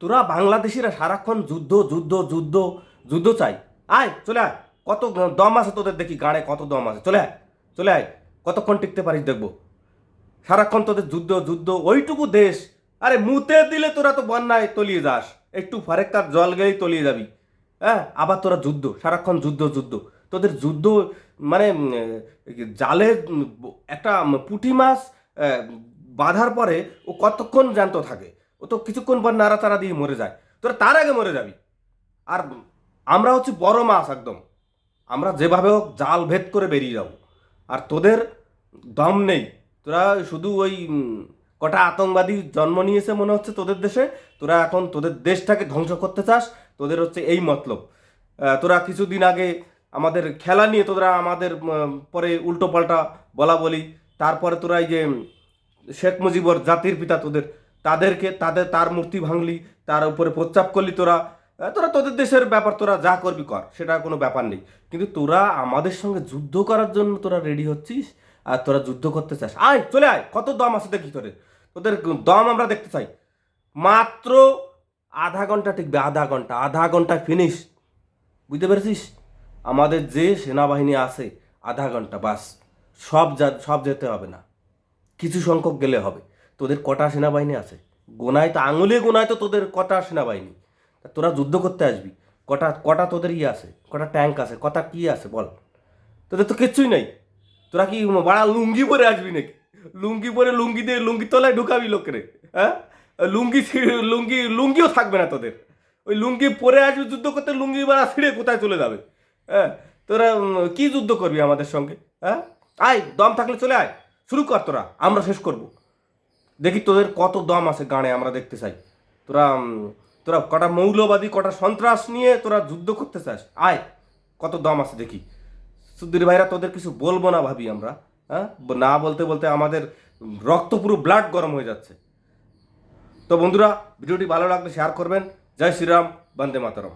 তোরা বাংলাদেশিরা সারাক্ষণ যুদ্ধ যুদ্ধ যুদ্ধ যুদ্ধ চাই। আয়, চলে আয়। কত দম আছে তোদের দেখি গাড়ে, কত দম আছে। চলে আয় চলে আয়। কতক্ষণ টিকতে পারিস দেখব। সারাক্ষণ তোদের যুদ্ধ যুদ্ধ, ওইটুকু দেশ। আরে মুতে দিলে তোরা তো বন্যায় তলিয়ে যাস। একটু ফারেক্কার জল গেলেই তলিয়ে যাবি। হ্যাঁ আবার তোরা যুদ্ধ, সারাক্ষণ যুদ্ধ যুদ্ধ। তোদের যুদ্ধ মানে জালে একটা পুঁটি মাছ বাঁধার পরে ও কতক্ষণ জ্যান্ত থাকে? ও তো কিছুক্ষণ পর নাড়াচাড়া দিয়ে মরে যায়। তোরা তার আগে মরে যাবি। আর আমরা হচ্ছে বড় মাছ একদম। আমরা যেভাবে হোক জাল ভেদ করে বেরিয়ে যাব। আর তোদের দম নেই। তোরা শুধু ওই কটা আতঙ্কবাদী জন্ম নিয়েছে মনে হচ্ছে তোদের দেশে। তোরা এখন তোদের দেশটাকে ধ্বংস করতে চাস। তোদের হচ্ছে এই মতলব। তোরা কিছুদিন আগে আমাদের খেলা নিয়ে তোরা আমাদের পরে উল্টো পাল্টা বলা বলি। তারপরে তোরা এই যে শেখ মুজিবর জাতির পিতা তোদের তাদেরকে, তাদের, তার মূর্তি ভাঙলি, তার উপরে প্রস্তাব করলি তোরা। তোরা তোদের দেশের ব্যাপার, তোরা যা করবি কর, সেটা কোনো ব্যাপার নেই। কিন্তু তোরা আমাদের সঙ্গে যুদ্ধ করার জন্য তোরা রেডি হচ্ছিস আর তোরা যুদ্ধ করতে চাস। আয়, চলে আয়, কত দম আছে দেখি তোদের। তোদের দম আমরা দেখতে চাই। মাত্র আধা ঘণ্টা টিকবে, আধা ঘণ্টা আধা ঘণ্টা ফিনিশ বুঝতে পেরেছিস? আমাদের যে সেনাবাহিনী আছে, আধা ঘণ্টা বাস। সব যা, সব যেতে হবে না। কিছু সংখ্যক গেলে হবে। তোদের কটা সেনাবাহিনী আছে? গোনায় তো, আঙুলে গোনায় তো তোদের কটা সেনাবাহিনী। তোরা যুদ্ধ করতে আসবি। কটা কটা তোদের ইয়ে আছে? কটা ট্যাঙ্ক আছে? কটা কি আছে বল। তোদের তো কিচ্ছুই নেই। তোরা কি বাড়া লুঙ্গি পরে আসবি নাকি? লুঙ্গি পরে লুঙ্গি দিয়ে লুঙ্গি তলায় ঢুকাবি লোকেরে হ্যাঁ? লুঙ্গি লুঙ্গি, লুঙ্গিও থাকবে না তোদের। ওই লুঙ্গি পরে আসবি, যুদ্ধ করতে লুঙ্গি বাড়া ছিঁড়ে কোথায় চলে যাবে? হ্যাঁ? তোরা কি যুদ্ধ করবি আমাদের সঙ্গে হ্যাঁ? আয়, দম থাকলে চলে আয়। শুরু কর তোরা, আমরা শেষ করব। দেখি তোদের কত দম আছে গানে, আমরা দেখতে চাই। তোরা তোরা কটা মৌলবাদী, কটা সন্ত্রাস নিয়ে তোরা যুদ্ধ করতে চাস? আয়, কত দম আছে দেখি। সুধীর ভাইরা, তোদের কিছু বলব না ভাবি আমরা হ্যাঁ? না বলতে বলতে আমাদের রক্ত পুরো ব্লাড গরম হয়ে যাচ্ছে। তো বন্ধুরা, ভিডিওটি ভালো লাগলে শেয়ার করবেন। জয় শ্রীরাম, বন্দে মাতরম।